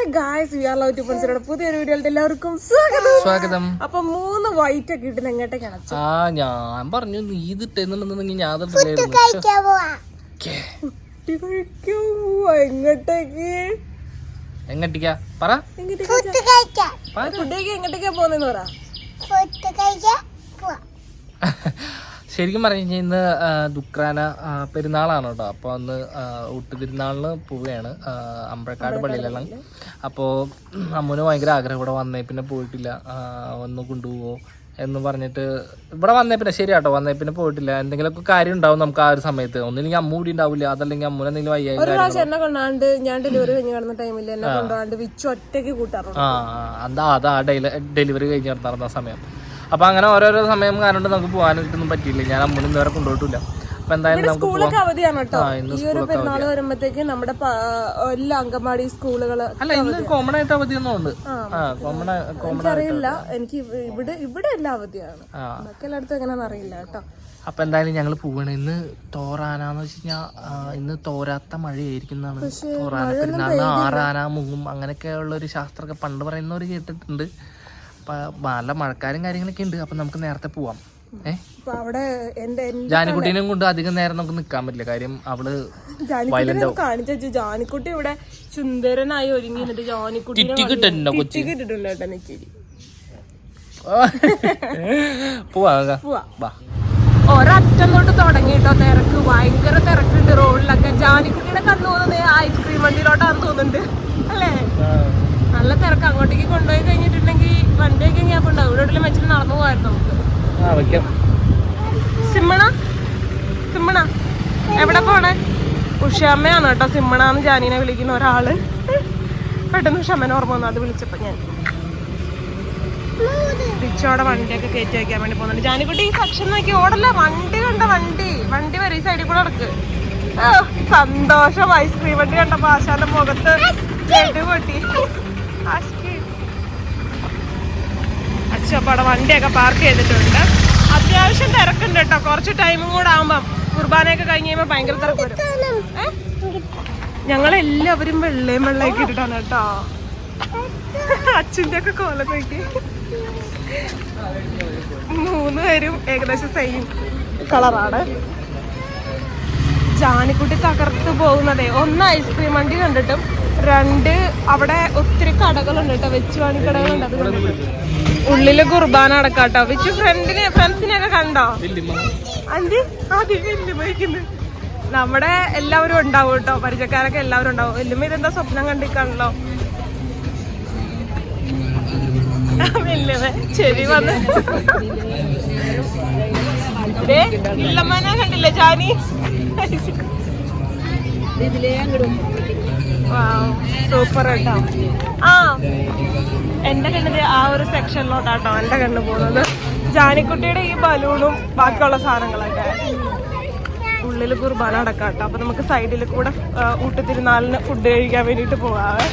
Hi guys we are love to പൺസിയുടെ പുതിയൊരു വീഡിയോയിൽ എല്ലാവർക്കും സ്വാഗതം. സ്വാഗതം. അപ്പൊ മൂന്ന് വൈറ്റ് ഒക്കെ ഇട്ട് എങ്ങോട്ടേക്കാണ് ആ ഞാൻ പറഞ്ഞു നീ ഇത് ഇട്ടെന്നുണ്ടെന്നുണ്ടെങ്കിൽ ഞാൻ കുട്ടി കഴിക്കൂ എങ്ങോട്ടേക്ക്? എങ്ങട്ടിക്കാ? പറ. ഫുഡേക്ക് എങ്ങോട്ടേക്കാ പോന്നെന്ന് പറ. ശരിക്കും പറഞ്ഞു കഴിഞ്ഞാൽ ഇന്ന് ദുക്രാന പെരുന്നാളാണ് കേട്ടോ അപ്പോൾ അന്ന് ആ, ഊട്ട് തിരുനാളിന് പോവുകയാണ് അമ്പഴക്കാട് പള്ളിയിലെല്ലാം. അപ്പോൾ അമ്മൂന് ഭയങ്കര ആഗ്രഹം ഇവിടെ വന്നേ പിന്നെ പോയിട്ടില്ല. ഒന്ന് കൊണ്ടുപോവോ എന്ന് പറഞ്ഞിട്ട് ഇവിടെ വന്നേ പിന്നെ ശരി കേട്ടോ വന്നേ പിന്നെ പോയിട്ടില്ല. എന്തെങ്കിലുമൊക്കെ കാര്യം ഉണ്ടാവും നമുക്ക് ആ ഒരു സമയത്ത്. ഒന്നില്ലെങ്കിൽ അമ്മ കൂടി ഉണ്ടാവില്ല. അതല്ലെങ്കിൽ അമ്മൂന് എന്തെങ്കിലും വയ്യ ഒരു പ്രാവശ്യം എന്നെ കൊണ്ടാണ്ട് ഞാൻ ഡെലിവറി കഴിഞ്ഞ് കിടന്ന ടൈമിൽ എന്നെ കൊണ്ടുപോകാണ്ട് വിച്ച് ഒറ്റയ്ക്ക് കൂട്ടാറുണ്ട്. ആ അതാ അതാ ഡെലിവറി കഴിഞ്ഞ് നടന്ന സമയം. അപ്പൊ അങ്ങനെ ഓരോരോ സമയം കാരണം നമുക്ക് പോകാനായിട്ടൊന്നും പറ്റിയില്ല. ഞാൻ അമ്മൂന് ഇന്നുവരെ കൊണ്ടുപോയിട്ടില്ല. അപ്പൊ എന്തായാലും നമുക്ക് സ്കൂളൊക്കെ അവധിയാണ് കേട്ടോ. ഇന്ന് ഈ ഒരു പെരുന്നാൾ വരുമ്പോഴത്തേക്ക് നമ്മുടെ എല്ലാ അംഗൻവാടി സ്കൂളുകൾ അല്ല ഇന്ന് കോമൺ ആയിട്ട് അവധിയൊന്നും ഉണ്ട്. കോമൺ എനിക്ക് ഇവിടെ ഇവിടെ എല്ലാം അവധിയാണ്. ആ. ബാക്കി എല്ലായിടത്തും എങ്ങനെയാണെന്ന് അറിയില്ല കേട്ടോ. അപ്പൊ എന്തായാലും ഞങ്ങൾ പോവാണ്. ഇന്ന് തോറാനാന്ന് വെച്ച് കഴിഞ്ഞാൽ ഇന്ന് തോരാത്ത മഴയായിരിക്കും എന്നാണ് തോറാന പെരുന്നാളിന് ആറാന മുങ്ങും അങ്ങനെയൊക്കെ ഉള്ള ഒരു ശാസ്ത്രമൊക്കെ പണ്ട് പറയുന്നവർ കേട്ടിട്ടുണ്ട്. നല്ല മഴക്കാരും കാര്യങ്ങളൊക്കെ ഉണ്ട്. അപ്പൊ നമുക്ക് നേരത്തെ പോവാം. ജാനിക്കുട്ടീനെ അവിടെ എന്റെ എന്റെ കൊണ്ട് അധികം നേരം നമുക്ക് നിക്കാൻ പറ്റില്ല. കാര്യം അവൾ ജാനിക്കുട്ടിനെ കാണിച്ചു ജാനിക്കുട്ടി ഇവിടെ സുന്ദരനായി ഒരുങ്ങി ജാനിക്കുട്ടി കൊച്ചി? കേട്ടോ നെച്ചിരി പോവാ ഒരറ്റം തൊട്ട് തുടങ്ങിട്ടോ തിരക്ക്. ഭയങ്കര തിരക്കുണ്ട് റോഡിലൊക്കെ. ജാനിക്കുട്ടിയുടെ കണ്ണു തോന്നുന്നത് ഐസ്ക്രീം വണ്ടിയിലോട്ടാന്ന് തോന്നുന്നുണ്ട്. അല്ലേ? നല്ല തിരക്ക്. അങ്ങോട്ടേക്ക് കൊണ്ടുപോയി കഴിഞ്ഞിട്ടുണ്ടെങ്കിൽ ഇവിടെ എവിടെയും വെച്ചിട്ട് നടന്നു പോകായിരുന്നു നമുക്ക് സിമ്മണ? സിമ്മണ? എവിടെ പോണേ? ഉഷാമ്മയാണ് കേട്ടോ. സിമ്മണാന്ന് ജാനീനെ വിളിക്കുന്ന ഒരാൾ. പെട്ടെന്ന് ഉഷാമ്മനെ ഓർമ്മ വന്നു. അത് വിളിച്ചപ്പോ ഞാൻ തിരിച്ചോടെ വണ്ടിയൊക്കെ കയറ്റി വയ്ക്കാൻ വേണ്ടി പോകുന്നുണ്ട്. ജാനിക്കുട്ടി ഈ സെക്ഷൻ നോക്കി ഓടല്ല? വണ്ടി കണ്ട വണ്ടി. വണ്ടി വരെ ഈ സൈഡിൽ കൂടെ നടക്ക്. സന്തോഷം. ഐസ്ക്രീം വണ്ടി കണ്ടപ്പോ ആശാന്റെ മുഖത്ത് പൊട്ടി അച്ഛപ്പടെ വണ്ടിയൊക്കെ പാർക്ക് ചെയ്തിട്ടുണ്ട്. അത്യാവശ്യം തിരക്കുണ്ട് കേട്ടോ. കുറച്ച് ടൈമും കൂടെ ആകുമ്പം കുർബാനയൊക്കെ കഴിഞ്ഞ് കഴിയുമ്പോൾ ഭയങ്കര തിരക്ക് വരും? ഞങ്ങളെല്ലാവരും വെള്ളയും വെള്ളയൊക്കെ ഇട്ടിട്ടാണ് കേട്ടോ. അച്ഛന്റെ ഒക്കെ കോല നോക്കി. മൂന്ന് പേരും ഏകദേശം സെയിം കളറാണ് ജാനിക്കുട്ടി തകർത്ത് പോകുന്നതേ. ഒന്ന് ഐസ്ക്രീം വണ്ടി കണ്ടിട്ടും രണ്ട് അവിടെ ഒത്തിരി കടകളുണ്ട് കേട്ടോ. വെച്ചുവാണി കടകളുണ്ട്. അത് കണ്ടിട്ട്. ഉള്ളിൽ കുർബാന അടക്കാട്ടോ വിച്ച് ഫ്രണ്ടിനെ ഫ്രണ്ട്സിനെയൊക്കെ കണ്ടോ? അന്തി ആദ്യം വെല്ലുമയ്ക്കുന്നു നമ്മുടെ എല്ലാവരും ഉണ്ടാവും കേട്ടോ. പരിചയക്കാരൊക്കെ എല്ലാവരും ഉണ്ടാവും. വെല്ലുമ്മ ഇതെന്താ സ്വപ്നം കണ്ടിക്കാണല്ലോ വെല്ലുമ ചെവി വന്ന്. ഇല്ലമ്മനെ കണ്ടില്ലേ ജാനി? സൂപ്പർ കേട്ടോ ആ എന്റെ കണ്ണിത് ആ ഒരു സെക്ഷനിലോട്ടാട്ടോ എന്റെ കണ്ണ് പോകുന്നത്. ജാനിക്കുട്ടിയുടെ ഈ ബലൂണും ബാക്കിയുള്ള സാധനങ്ങളൊക്കെ ഉള്ളിൽ കുർബാന അടക്കാട്ടോ അപ്പൊ നമുക്ക് സൈഡിൽ കൂടെ ഊട്ടിത്തിരുന്നാളിന് ഫുഡ് കഴിക്കാൻ വേണ്ടിട്ട് പോവാവേ.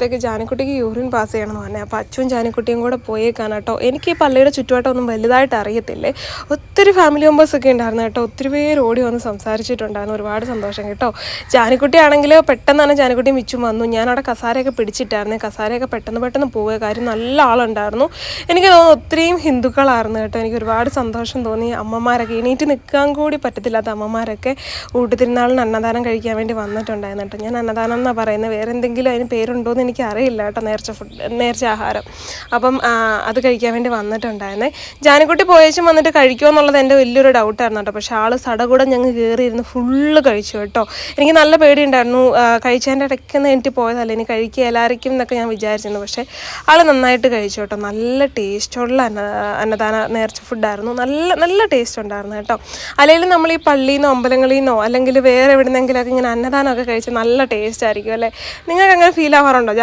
കഴിച്ചുകൊണ്ടിരുന്നപ്പോഴത്തേക്ക് ജാനക്കുട്ടിക്ക് യൂറിൻ പാസ് ചെയ്യണമെന്ന് പറഞ്ഞാൽ അപ്പോൾ അച്ഛനും ജാനക്കുട്ടിയും കൂടെ പോയേക്കാണ് കേട്ടോ. എനിക്ക് ഈ പള്ളിയുടെ ചുറ്റുവട്ടമൊന്നും വലുതായിട്ട് അറിയത്തില്ലേ? ഒത്തിരി ഫാമിലി മെമ്പേഴ്സ് ഒക്കെ ഉണ്ടായിരുന്നു കേട്ടോ. ഒത്തിരി പേര് ഓടി വന്ന് സംസാരിച്ചിട്ടുണ്ടായിരുന്നു. ഒരുപാട് സന്തോഷം കേട്ടോ. ജാനക്കുട്ടിയാണെങ്കിൽ പെട്ടെന്ന് തന്നെ ജാനിക്കുട്ടിയും മിച്ചും വന്നു. ഞാൻ അവിടെ കസാരയൊക്കെ പിടിച്ചിട്ടായിരുന്നു. കസാരയൊക്കെ പെട്ടെന്ന് പെട്ടെന്ന് പോവുക കാര്യം നല്ല ആളുണ്ടായിരുന്നു. എനിക്ക് തോന്നുന്നു ഒത്തിരിയും ഹിന്ദുക്കളായിരുന്നു കേട്ടോ. എനിക്ക് ഒരുപാട് സന്തോഷം തോന്നി. അമ്മമാരൊക്കെ എണീറ്റ് നിൽക്കാൻ കൂടി പറ്റത്തില്ലാത്ത അമ്മമാരൊക്കെ ഊട്ടുതിരുന്നാളിന് അന്നദാനം കഴിക്കാൻ വേണ്ടി വന്നിട്ടുണ്ടായിരുന്നു കേട്ടോ. ഞാൻ അന്നദാനം എന്നാണ് പറയുന്നത് വേറെ എന്തെങ്കിലും അതിന് പേരുണ്ടോ എന്ന് എനിക്ക് അറിയില്ല കേട്ടോ നേർച്ച ഫുഡ് നേർച്ച ആഹാരം. അപ്പം അത് കഴിക്കാൻ വേണ്ടി വന്നിട്ടുണ്ടായിരുന്നേ. ജാനക്കുട്ടി പോയേച്ചും വന്നിട്ട് കഴിക്കുമോ എന്നുള്ളത് എന്റെ വലിയൊരു ഡൗട്ടായിരുന്നു കേട്ടോ. പക്ഷേ ആൾ സടകൂടെ ഞങ്ങൾ കയറിയിരുന്ന് ഫുള്ള് കഴിച്ചു കേട്ടോ. എനിക്ക് നല്ല പേടിയുണ്ടായിരുന്നു. കഴിച്ചതിന്റെ ഇടയ്ക്ക് എനിക്ക് പോയതല്ല ഇനി കഴിക്കുക എല്ലാവർക്കും എന്നൊക്കെ ഞാൻ വിചാരിച്ചിരുന്നു. പക്ഷേ ആൾ നന്നായിട്ട് കഴിച്ചു കേട്ടോ. നല്ല ടേസ്റ്റുള്ള അന്ന അന്നദാന നേർച്ച ഫുഡായിരുന്നു നല്ല നല്ല ടേസ്റ്റ് ഉണ്ടായിരുന്നു കേട്ടോ. അല്ലെങ്കിൽ നമ്മൾ ഈ പള്ളിയിൽ നിന്നോ അമ്പലങ്ങളിൽ നിന്നോ അല്ലെങ്കിൽ വേറെ എവിടെ നിന്നെങ്കിലൊക്കെ ഇങ്ങനെ അന്നദാനമൊക്കെ കഴിച്ച് നല്ല ടേസ്റ്റ് ആയിരിക്കും അല്ലേ? നിങ്ങൾക്ക് അങ്ങനെ ഫീൽ ആവാറുണ്ടോ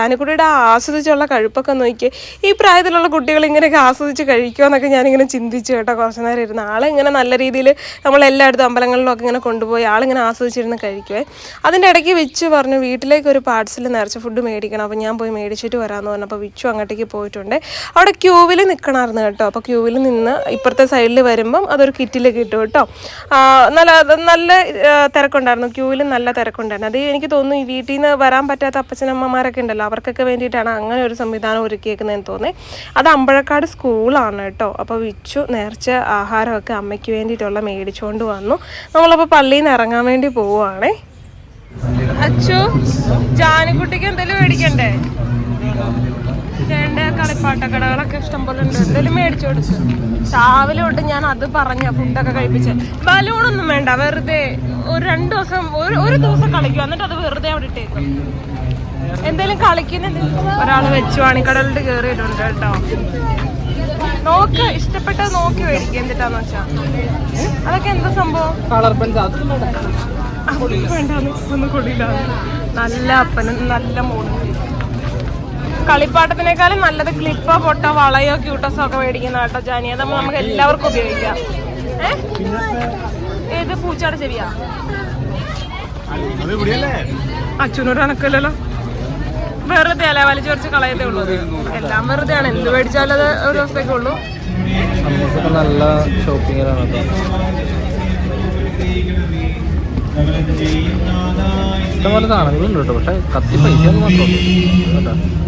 ആ ആസ്വദിച്ചുള്ള കഴിപ്പൊക്കെ നോക്കി ഈ പ്രായത്തിലുള്ള കുട്ടികൾ ഇങ്ങനെയൊക്കെ ആസ്വദിച്ച് കഴിക്കുമെന്നൊക്കെ ഞാനിങ്ങനെ ചിന്തിച്ചു കേട്ടോ കുറച്ച് നേരം ഇരുന്ന്. ആളെ ഇങ്ങനെ നല്ല രീതിയിൽ നമ്മൾ എല്ലായിടത്തും അമ്പലങ്ങളിലും ഒക്കെ ഇങ്ങനെ കൊണ്ടുപോയി ആളിങ്ങനെ ആസ്വദിച്ചിരുന്ന് കഴിക്കുവേ. അതിന്റെ ഇടയ്ക്ക് വിച്ചു പറഞ്ഞു വീട്ടിലേക്ക് ഒരു പാർട്സിൽ നിറച്ച് ഫുഡ് മേടിക്കണം. അപ്പോൾ ഞാൻ പോയി മേടിച്ചിട്ട് വരാമെന്ന് പറഞ്ഞപ്പോൾ വിച്ചു അങ്ങോട്ടേക്ക് പോയിട്ടുണ്ട്. അവിടെ ക്യൂവിൽ നിൽക്കണമായിരുന്നു കേട്ടോ. അപ്പോൾ ക്യൂവിൽ നിന്ന് ഇപ്പുറത്തെ സൈഡിൽ വരുമ്പം അതൊരു കിറ്റിൽ കിട്ടും. കേട്ടോ നല്ല നല്ല തിരക്കുണ്ടായിരുന്നു. ക്യൂവിൽ നല്ല തിരക്കുണ്ടായിരുന്നു. അത് എനിക്ക് തോന്നുന്നു ഈ വീട്ടിൽ നിന്ന് വരാൻ പറ്റാത്ത അപ്പച്ചനമ്മമാരൊക്കെ ഉണ്ടല്ലോ. അവർക്കൊക്കെ വേണ്ടിയിട്ടാണ് അങ്ങനെ ഒരു സംവിധാനം ഒരുക്കിയേക്കുന്നതെന്ന് തോന്നി അത് അമ്പഴക്കാട് സ്കൂളാണ് കേട്ടോ. അപ്പോൾ വിച്ചു നേർച്ച ആഹാരമൊക്കെ അമ്മയ്ക്ക് വേണ്ടിയിട്ടുള്ള മേടിച്ചുകൊണ്ട് വന്നു. നമ്മളപ്പോൾ പള്ളിയിൽ നിന്ന് ഇറങ്ങാൻ വേണ്ടി പോവുകയാണേ അച്ചു ജാനിക്കുട്ടിക്ക് എന്തെങ്കിലും മേടിക്കണ്ടേ? വേണ്ട കളിപ്പാട്ടക്കടകളൊക്കെ ഇഷ്ടം പോലെ ഉണ്ട്. എന്തെങ്കിലും മേടിച്ചു കൊടുത്തു രാവിലെ തൊട്ട് ഞാൻ അത് പറഞ്ഞ ഫുഡൊക്കെ കഴിപ്പിച്ച്. ബലൂണൊന്നും വേണ്ട വെറുതെ ഒരു രണ്ട് ദിവസം ഒരു ഒരു ദിവസം കളിക്കും. എന്നിട്ട് അത് വെറുതെ അവിടെ ഇട്ടേക്കും. എന്തേലും കളിക്കുന്നുണ്ട് ഒരാൾ വെച്ചു വാണിക്കടലിട്ട് കേറിയിട്ടുണ്ട് കേട്ടോ. നോക്ക് ഇഷ്ടപ്പെട്ട നോക്കി മേടിക്കുക എന്തിട്ടാന്ന് വെച്ചാ. അതൊക്കെ എന്താ സംഭവം? കളർ പെൻസ് അത് വേണ്ടാന്ന് ഒന്നും നല്ല അപ്പനും നല്ല മോളും. കളിപ്പാട്ടത്തിനേക്കാളും നല്ലത് ക്ലിപ്പോ പൊട്ടോ വളയോ ക്യൂട്ടസോ ഒക്കെ മേടിക്കുന്ന കേട്ടോ ജാനി. അത് നമുക്ക് എല്ലാവർക്കും ഉപയോഗിക്കാം? ഏത് പൂച്ചയുടെ ചെവിയാ? അച്ഛനോട് കണക്കല്ലല്ലോ വെറുതെ അല്ലേ? വലിച്ചു കുറച്ച് കളയത്തേ ഉള്ളൂ എല്ലാം വെറുതെ ആണ്. എന്ത് മേടിച്ചാലും അത് ഒരു ദിവസത്തേക്കേ ഉള്ളൂ. നല്ല ഷോപ്പിംഗ് ഇഷ്ടംപോലെ സാധനങ്ങളുണ്ട് കേട്ടോ. പക്ഷെ കത്തി പൈസ മാത്രമേ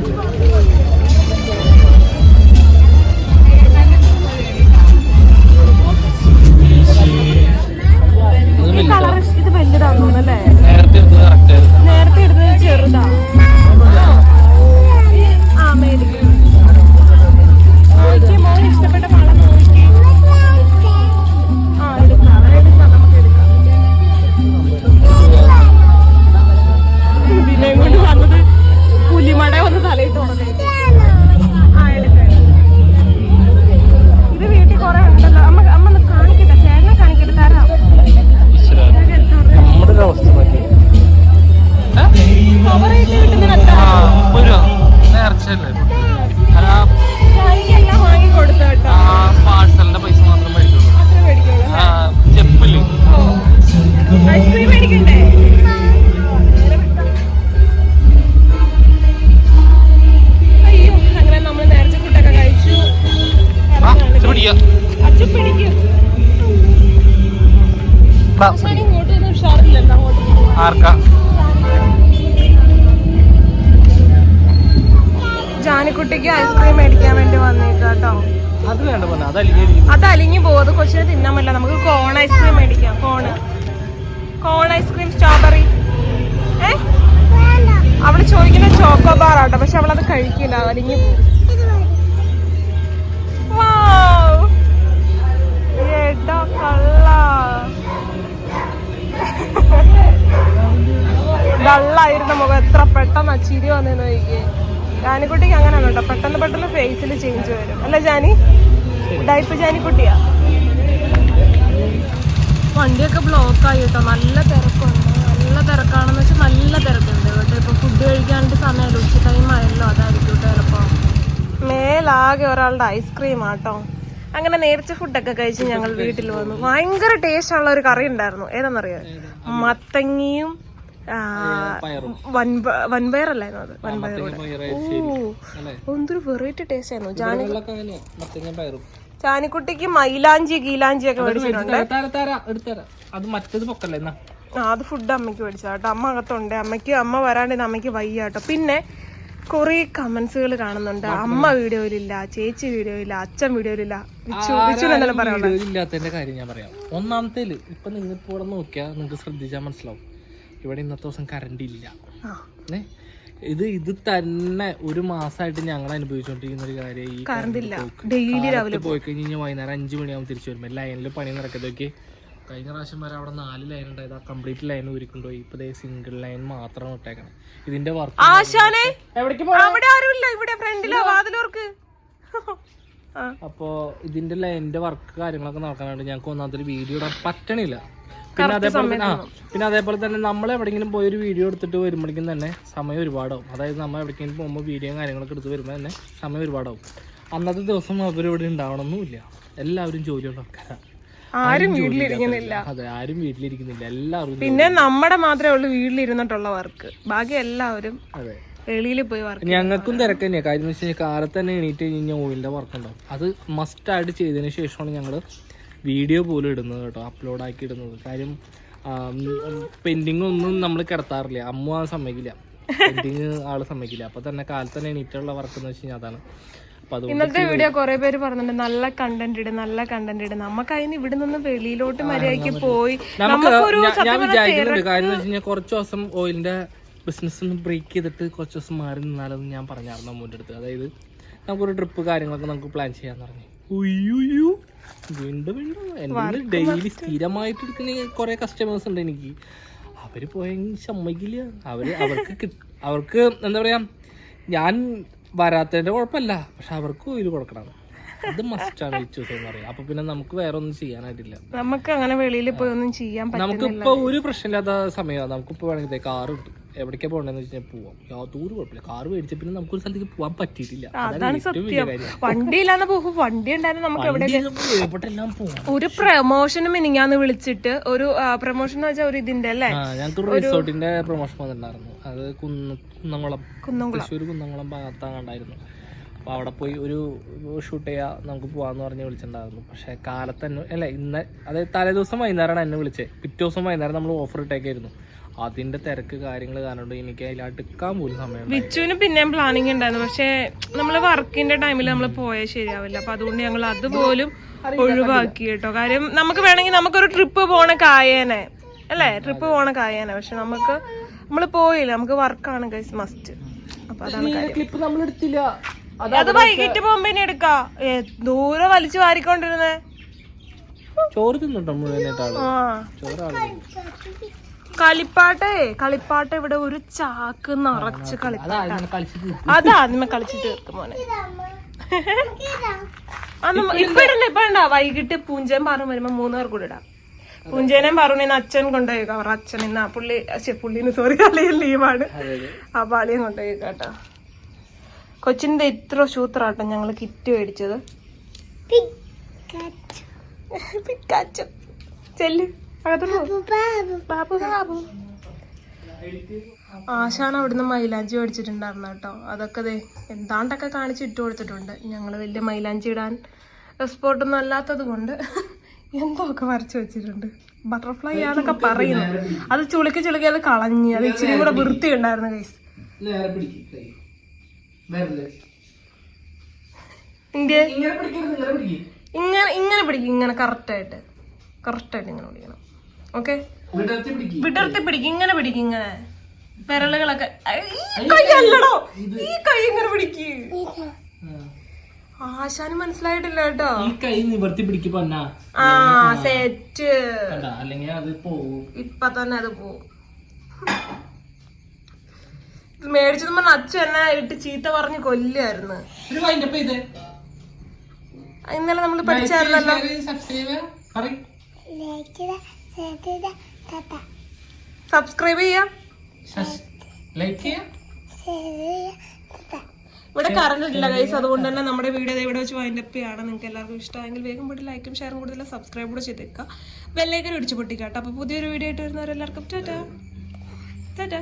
അങ്ങോട്ട് ജാനിക്കുട്ടിക്ക് ഐസ്ക്രീം മേടിക്കാൻ വേണ്ടി വന്നിട്ടോ അത് വേണ്ട അത് അത് അലിഞ്ഞിരിക്കുന്നു അത് അലിഞ്ഞു കൊച്ചിനെ തിന്നാൻ പറ്റില്ല. നമുക്ക് കോൺ ഐസ്ക്രീം മേടിക്കാം. Cone cone ice cream strawberry ഏ? അവൾ ചോദിക്കുന്ന ചോക്കോ ബാർ ആട്ടോ. പക്ഷെ അവളത് കഴിക്കില്ല. അലിഞ്ഞു പോകും കള്ളാ. ഡള്ളായിരുന്ന മുഖം. എത്ര പെട്ടെന്ന് ചിരി വന്നെന്ന് നോക്കിയേ. ജാനിക്കുട്ടിക്ക് അങ്ങനെയാണ് കേട്ടോ. പെട്ടെന്ന് പെട്ടെന്ന് ഫേസിൽ ചേഞ്ച് വരും. അല്ല ജാനി? ഡൈപ്പ് ജാനിക്കുട്ടിയാ? വണ്ടിയൊക്കെ ബ്ലോക്ക് ആയി കേട്ടോ. നല്ല തിരക്കുണ്ട്. നല്ല തിരക്കാണെന്ന് വെച്ചാൽ നല്ല തിരക്കുണ്ട് കേട്ടോ. ഇപ്പൊ ഫുഡ് കഴിക്കാണ്ട് സമയമല്ല. ഉച്ച ടൈം ആയല്ലോ. അതായിരിക്കും കേട്ടോ ചിലപ്പോ മേലാകെ ഒരാളുടെ ഐസ്ക്രീം ആട്ടോ അങ്ങനെ നേരിച്ച ഫുഡൊക്കെ കഴിച്ച് ഞങ്ങൾ വീട്ടിൽ വന്നു. ഭയങ്കര ടേസ്റ്റ് ഉള്ള ഒരു കറി ഉണ്ടായിരുന്നു. ഏതാണെന്നറിയോ മത്തങ്ങിയും വൻപയറല്ലായിരുന്നു അത്? വൻപയർ പയറ് ഓ എന്തൊരു വെറൈറ്റി ടേസ്റ്റ് ആയിരുന്നു. ജാനി ജാനിക്കുട്ടിക്ക് മൈലാഞ്ചി ഗീലാഞ്ചി ഒക്കെ മേടിച്ചിട്ടുണ്ട്. അത് മറ്റേത് പൊക്കല്ലേ ആ അത് ഫുഡ് അമ്മയ്ക്ക് മേടിച്ചാട്ടോ അമ്മ അകത്തുണ്ട്. അമ്മയ്ക്ക് അമ്മ വരാണ്ട് അമ്മയ്ക്ക് വയ്യാട്ടോ പിന്നെ കുറേ കമന്റ്സുകൾ കാണുന്നുണ്ട്. അമ്മ വീഡിയോയിലില്ല ചേച്ചി വീഡിയോയില്ല അച്ഛൻ വീഡിയോയിലില്ല. ഇല്ലാത്തതിന്റെ കാര്യം ഞാൻ പറയാം. ഒന്നാമത്തേൽ ഇപ്പൊ നിങ്ങൾ ഇപ്പോൾ ഇവിടെ നോക്കിയാൽ നിങ്ങൾക്ക് ശ്രദ്ധിച്ചാൽ മനസ്സിലാവും. ഇവിടെ ഇന്നത്തെ ദിവസം കറണ്ട് ഇല്ല. ഇത് ഇത് തന്നെ ഒരു മാസമായിട്ട് ഞങ്ങൾ അനുഭവിച്ചുകൊണ്ടിരിക്കുന്ന ഒരു കാര്യം ഈ കറണ്ട് ഇല്ല. ഡെയിലി രാവിലെ പോയി കഴിഞ്ഞ് കഴിഞ്ഞാൽ വൈകുന്നേരം അഞ്ചു മണിയാകുമ്പോൾ തിരിച്ചു വരുമ്പോൾ ലൈനിൽ പണി നടക്കതൊക്കെ കഴിഞ്ഞ പ്രാവശ്യം വരെ അവിടെ നാല് ലൈൻ ഉണ്ടായത്. ആ കംപ്ലീറ്റ് ലൈൻ ഊരിക്കൊണ്ടുപോയി. ഇപ്പൊ സിംഗിൾ ലൈൻ മാത്രം ഇട്ടേക്കണം. ഇതിന്റെ വർക്ക് ആശാനെ അവിടെ ആരുമില്ല. ഇവിടെ ഫ്രണ്ടിലോ വാതിലോർക്ക്. അപ്പോ ഇതിന്റെ ലൈനിന്റെ വർക്ക് കാര്യങ്ങളൊക്കെ നടക്കാനായിട്ട് ഞങ്ങൾക്ക് ഒന്നാമത്തെ വീഡിയോ ഇടാൻ പറ്റണില്ല. പിന്നെ അതേപോലെ തന്നെ ആ പിന്നെ അതേപോലെ തന്നെ നമ്മൾ എവിടെയെങ്കിലും പോയി ഒരു വീഡിയോ എടുത്തിട്ട് വരുമ്പോഴേക്കും തന്നെ സമയം ഒരുപാടാവും. അതായത് നമ്മൾ എവിടെയെങ്കിലും പോകുമ്പോൾ വീഡിയോ കാര്യങ്ങളൊക്കെ എടുത്ത് വരുമ്പോൾ തന്നെ സമയം ഒരുപാടാവും. അന്നത്തെ ദിവസം അവരിവിടെ ഉണ്ടാവണമെന്നില്ല എല്ലാവരും ജോലിയുള്ള ആൾക്കാരാണ് ആരും വീട്ടിലിരിക്കുന്നില്ല. അതെ ആരും വീട്ടിലിരിക്കുന്നില്ല. എല്ലാവരും പിന്നെ നമ്മുടെ മാത്രമേ ഉള്ളൂ വീട്ടിലിരുന്നിട്ടുള്ള വർക്ക്. ബാക്കി എല്ലാവരും അതെ. വെളിയിൽ പോയി വർക്ക് ഞങ്ങൾക്കും തിരക്ക് തന്നെയാണ് കാര്യം എന്ന് വെച്ച് കഴിഞ്ഞാൽ കാലത്ത് തന്നെ എണീറ്റ് കഴിഞ്ഞാൽ ഓയിലിന്റെ വർക്ക് ഉണ്ടാവും. അത് മസ്റ്റ് ആയിട്ട് ചെയ്തതിന് ശേഷമാണ് ഞങ്ങൾ വീഡിയോ പോലും ഇടുന്നത് കേട്ടോ അപ്ലോഡ് ആക്കി ഇടുന്നത്. കാര്യം പെൻഡിങ് ഒന്നും നമ്മൾ കിടത്താറില്ല. അമ്മ ആ സമ്മതിക്കില്ല. പെൻഡിങ് ആൾ സമ്മതിക്കില്ല. അപ്പൊ തന്നെ കാലത്ത് തന്നെ എണീറ്റുള്ള വർക്ക് എന്ന് വെച്ച് കഴിഞ്ഞാൽ അതാണ്. ഇന്നത്തെ വീഡിയോ കുറെ പേര് പറഞ്ഞിട്ടുണ്ട് നല്ല കണ്ടന്റ് ഇട് നല്ല കണ്ടന്റ് ഇട്. നമുക്ക് അതിന് ഇവിടെ നിന്ന് വെളിയിലോട്ട് മര്യാദയ്ക്ക് പോയി. നമുക്ക് നമുക്കൊരു ഞാൻ- വിചാരിക്കുന്നുണ്ട് കാര്യം എന്ന് കുറച്ച് ദിവസം ഓയിലിന്റെ ബിസിനസ് ഒന്ന് ബ്രേക്ക് ചെയ്തിട്ട് കുറച്ച് ദിവസം മാറി നിന്നാലെന്ന് ഞാൻ പറഞ്ഞായിരുന്നു അമ്മൂന്റെ അടുത്ത്. അതായത് നമുക്കൊരു ട്രിപ്പ് കാര്യങ്ങളൊക്കെ നമുക്ക് പ്ലാൻ ചെയ്യാന്ന് പറഞ്ഞു. ഉയ്യുയ്യോ. വീണ്ടും വീണ്ടും എന്റെ ഡെയിലി സ്ഥിരമായിട്ട് എടുക്കുന്ന കുറെ കസ്റ്റമേഴ്സ് ഉണ്ട് എനിക്ക്. അവർ പോയെങ്കിൽ സമ്മതിക്കില്ല. അവർ അവർക്ക് അവർക്ക് എന്താ പറയാ ഞാൻ വരാത്തതിന്റെ കുഴപ്പമില്ല. പക്ഷെ അവർക്ക് ഓയിൽ കൊടുക്കണം. അത് മസ്റ്റാണ് വിശ്വാസം എന്ന് പറയാം. അപ്പൊ പിന്നെ നമുക്ക് വേറെ ഒന്നും ചെയ്യാനായിട്ടില്ല. നമുക്ക് അങ്ങനെ വെളിയിൽ പോയി ഒന്നും ചെയ്യാൻ നമുക്ക് നമുക്കിപ്പോ ഒരു പ്രശ്നമില്ലാത്ത സമയമാണ് നമുക്കിപ്പോ വേണമെങ്കിൽ കാർ കിട്ടും എവിടേക്കാ പോകണ്ടെന്ന് വെച്ചാൽ പോവാം. യാതൊരു കുഴപ്പമില്ല. കാർ മേടിച്ച പിന്നെ നമുക്കൊരു സ്ഥലത്തേക്ക് പോകാൻ പറ്റിയിട്ടില്ല. അതാണ് കാര്യം. വണ്ടി ഇല്ലാന്ന് പോകും വണ്ടി ഉണ്ടായിരുന്നു നമുക്ക് എവിടെ വണ്ടി എവിടെല്ലാം ഒരു പ്രൊമോഷനും മിനിങ്ങാന്ന് വിളിച്ചിട്ട് ഒരു പ്രൊമോഷൻ എന്ന് വെച്ചാൽ ഒരു ഇതിന്റെ അല്ലേ? ഞങ്ങൾക്ക് റിസോർട്ടിന്റെ പ്രൊമോഷൻ വന്നിട്ടുണ്ടായിരുന്നു. അത് കുന്ന കുന്നംകുളം. കുന്നംകുളം. തൃശ്ശൂർ കുന്നംകുളം ഭാഗത്താണ്ടായിരുന്നു അപ്പോൾ അവിടെ പോയി ഒരു ഷൂട്ട് ചെയ്യാ നമുക്ക് പോവാന്ന് പറഞ്ഞ് വിളിച്ചിട്ടുണ്ടായിരുന്നു. പക്ഷേ കാലത്ത് തന്നെ അല്ല ഇന്ന് അതായത് തലേ ദിവസം വൈകുന്നേരമാണ് എന്നെ വിളിച്ചത്. പിറ്റേ ദിവസം വൈകുന്നേരം നമ്മൾ ഓഫർ ഇട്ടേക്കായിരുന്നു. അതിന്റെ തിരക്ക് കാര്യങ്ങൾ കാരണം എനിക്ക് അതിൽ അടുക്കാൻ പോലും സമയം വിച്ചുവിന് പിന്നെയും പ്ലാനിങ് ഉണ്ടായിരുന്നു. പക്ഷെ നമ്മൾ വർക്കിന്റെ ടൈമിൽ നമ്മൾ പോയാൽ ശരിയാവില്ല. അപ്പൊ അതുകൊണ്ട് ഞങ്ങൾ അതുപോലും ഒഴിവാക്കി കേട്ടോ. കാര്യം നമുക്ക് വേണമെങ്കിൽ നമുക്കൊരു ട്രിപ്പ് പോണ കായേനെ അല്ലേ? ട്രിപ്പ് പോണ കായേനെ. പക്ഷെ നമുക്ക് നമ്മൾ പോയില്ല. നമുക്ക് വർക്കാണ് ഗൈസ് മസ്റ്റ് അപ്പൊ അതാണ് ക്ലിപ്പ് നമ്മൾ എടുത്തില്ല. അത് വൈകിട്ട് പോകുമ്പോ എടുക്കാ. ദൂരെ വലിച്ചു വാരിക്കൊണ്ടിരുന്നേ. ചോറ് തിന്നുണ്ടോ മുഴുവനായിട്ട് ചോറാണ് ആ. ചോറ് ആൾ കളിപ്പാട്ടേ കളിപ്പാട്ട ഇവിടെ ഒരു ചാക്ക് നിറച്ച് കളിപ്പാട്ട. അതാ ആദ്യമേ കളിച്ച് തീർക്കും. മോനെ. ഇപ്പൊ ഇടണ്ട ഇപ്പൊ ഇണ്ട വൈകിട്ട് പൂഞ്ചൻ പാറും വരുമ്പോ മൂന്നുപേർ കൂടെ ഇടാം. പൂഞ്ചേനേം പറഞ്ഞു അച്ഛൻ കൊണ്ടുപോയി അവർ അച്ഛൻ ഇന്ന് പുള്ളി പുള്ളിന് സോറി കളിയിൽ ലീവാണ്. അതെ അതെ. ആ പാളിയും കൊണ്ടുപോയി കേട്ടോ. കൊച്ചിന്റെ ഇത്ര ഷൂത്രാട്ടോ ഞങ്ങൾ കിറ്റ് മേടിച്ചത്. പിക്കാച്ചു ചെല്ല്. ആശാണ് അവിടുന്ന് മൈലാഞ്ചി മേടിച്ചിട്ടുണ്ടായിരുന്നു കേട്ടോ. അതൊക്കെ ദേ എന്താണ്ടൊക്കെ കാണിച്ച് ഇട്ട് കൊടുത്തിട്ടുണ്ട്. ഞങ്ങൾ വലിയ മൈലാഞ്ചി ഇടാൻ എക്സ്പോർട്ടൊന്നും അല്ലാത്തത് കൊണ്ട് എന്തൊക്കെ വരച്ചു വെച്ചിട്ടുണ്ട്. ബട്ടർഫ്ലൈ ആണെന്നൊക്കെ പറയുന്നു. അത് ചുളുക്കി ചുളുക്കി അത് കളഞ്ഞ് അത് ഇച്ചിരി കൂടെ വൃത്തി ഉണ്ടായിരുന്നു കൈസ് ഇങ്ങനെ ഇങ്ങനെ പിടിക്കും. ഇങ്ങനെ കറക്റ്റായിട്ട് കറക്റ്റായിട്ട് ഇങ്ങനെ പിടിക്കണം. ഓക്കെ. വിടർത്തി പിടിക്കും. ഇങ്ങനെ പിടിക്കും ഇങ്ങനെ. വിരലുകളൊക്കെ. ഈ കൈ അല്ലടോ. ഈ കൈ ഇങ്ങനെ പിടിക്ക്. ആശാന് മനസ്സിലായിട്ടില്ല കേട്ടോ. ഈ കൈ നിവർത്തി പിടിക്കും പൊന്നാ. ആ സെറ്റ്. കണ്ട അല്ലെങ്കിൽ അത് പോവും. ഇപ്പൊ തന്നെ അത് പോവും. ഇത് മേടിച്ചത് പറഞ്ഞ അച്ഛൻ എന്നെ ഇട്ട് ചീത്ത പറഞ്ഞ് കൊല്ലായിരുന്നു ഇന്നലെ നമ്മൾ പഠിച്ചായിരുന്നല്ലോ. സബ്സ്ക്രൈബ് ചെയ്യാം. ലൈക്ക് ചെയ്യാം. ഇവിടെ കറണ്ട് ഇല്ല ഗൈസ് അതുകൊണ്ട് തന്നെ നമ്മുടെ വീഡിയോ ഇവിടെ വെച്ച് വൈൻഡപ്പ് ചെയ്യാണ്. നിങ്ങൾക്ക് എല്ലാവർക്കും ഇഷ്ടമായെങ്കിൽ വേഗം പോയിട്ട് ലൈക്കും ഷെയറും കൂടുതൽ സബ്സ്ക്രൈബ് കൂടെ ചെയ്തേക്കുക. ബെല്ലൈക്കൻ ഇടിച്ച് പൊട്ടിക്കാട്ടോ. അപ്പോൾ പുതിയൊരു വീഡിയോ ആയിട്ട് വരുന്നവരെല്ലാവർക്കും ടാറ്റാ. ടാറ്റാ.